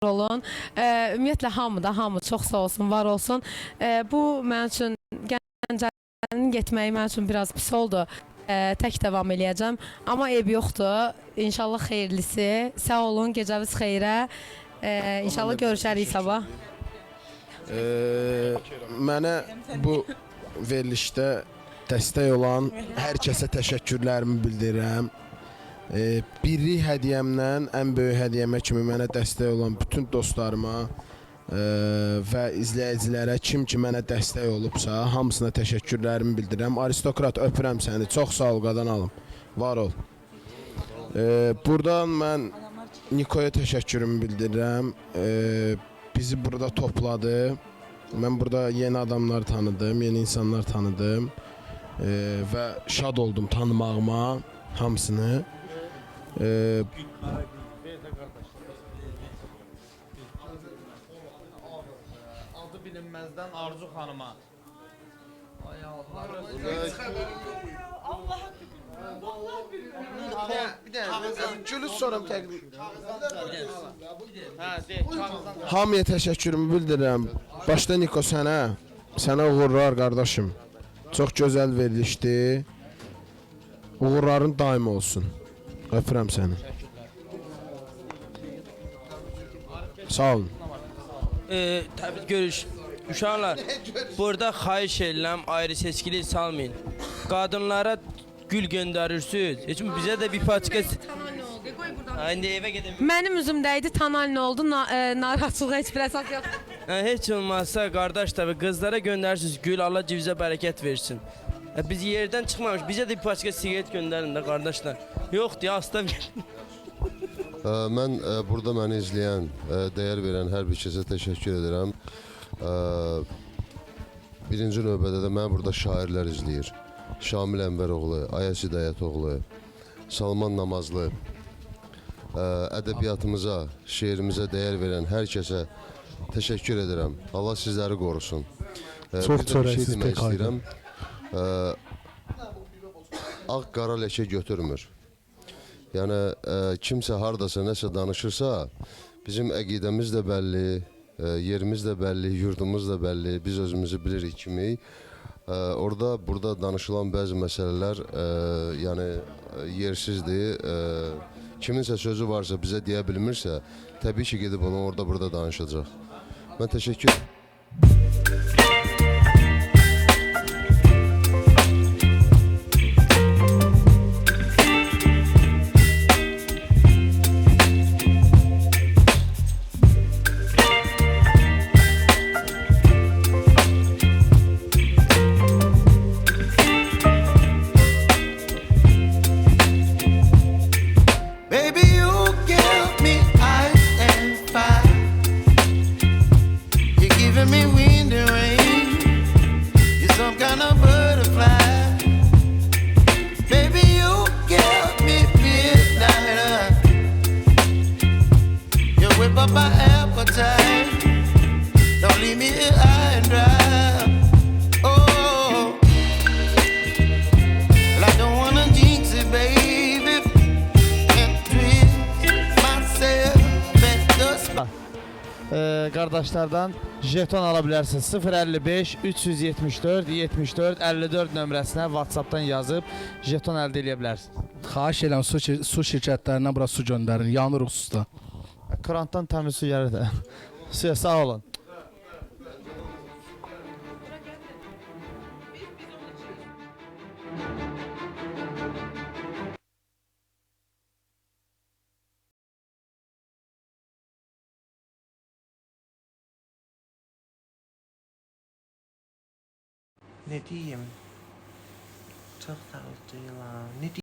olun. E, ümumiyyətlə hamı da hamı çox sağ olsun, var olsun. E, bu mənim üçün Gəncənin getməyi mənim üçün biraz pis oldu. E, tək davam eləyəcəm, amma ev yoxdur. İnşallah xeyirlisi. Sağ olun, gecəniz xeyrə. E, inşallah görüşərik sabah. Ee, mənə bu verilişdə dəstək olan hər kəsə təşəkkürlərimi bildirirəm. Ee, birlik hədiyyəmdən ən böyük hədiyyəmə kimi mənə dəstək olan bütün dostlarıma e, və izləyicilərə kim ki mənə dəstək olubsa, hamısına təşəkkürlərimi bildirirəm. Aristokrat öpürəm səni. Çox sağ ol qadan alım. Var ol. Ee, buradan mən Nikoya təşəkkürümü bildirirəm. Ee, bizi burada topladı. Mən burada yeni adamlar tanıdım, yeni insanlar tanıdım və şad oldum tanımağıma hamısını. Ee, Adı bilinməzdən Arzu xanıma. Ay Allah. bir dənə gülü sorum təqdim. Hə, de, kağızdan. Hamıya təşəkkürümü bildirirəm. Başda Niko sənə, sənə uğurlar qardaşım. Çox gözəl verilişdi. Uğurların daim olsun. Öpürəm səni. Sağ olun. Ee, təbrik görüş. Uşaqlar, burada xahiş edirəm ayrı seçkili salmayın. Qadınlara gül göndərirsiniz. Heç mi bizə də bir paçka Ha, indi evə gedim. Mənim üzümdə idi, tanal nə oldu? Na, e, narahatçılığa heç bir əsas yox. Ha, heç olmazsa qardaş təbii qızlara göndərirsiniz. Gül Allah civizə bərəkət versin. Ha, biz yerdən çıxmamış. Bizə də bir paçka siqaret göndərin də qardaşlar. Yoxdur, ya asta Ə, Mən ə, burada məni izləyən, ə, dəyər verən hər bir kəsə təşəkkür edirəm. Birinci növbədə də məni burada şairlər izləyir. Şamil Ənvəroğlu, Ayas Hidayətoğlu, Salman Namazlı. Ədəbiyyatımıza, şeirimizə dəyər verən hər kəsə təşəkkür edirəm. Allah sizləri qorusun. Çox bir şey çörəksiz demək aydın. İstəyirəm. Ə, Ağ qara ləkə götürmür. Yəni ə, kimsə hardasa nəsə danışırsa, bizim əqidəmiz də bəlli, ə, yerimiz də bəlli, yurdumuz da bəlli, biz özümüzü bilirik kimi. Ə, orada burada danışılan bəzi məsələlər ə, yəni ə, yersizdir. Ə, kiminsə sözü varsa bizə deyə bilmirsə, təbii ki gedib onu orada burada danışacaq. Mən təşəkkür Ee, qardaşlardan jeton ala bilərsiniz. 055 374 74 54 nömrəsinə WhatsApp-dan yazıb jeton əldə edə bilərsiniz. Xahiş edirəm su, şir- su şirkətlərindən bura su göndərin. Yanırıq suda. Krantdan təmiz su gəlir də. Suya sağ olun. Ne diyeyim? Çok ol Ceylan. Ne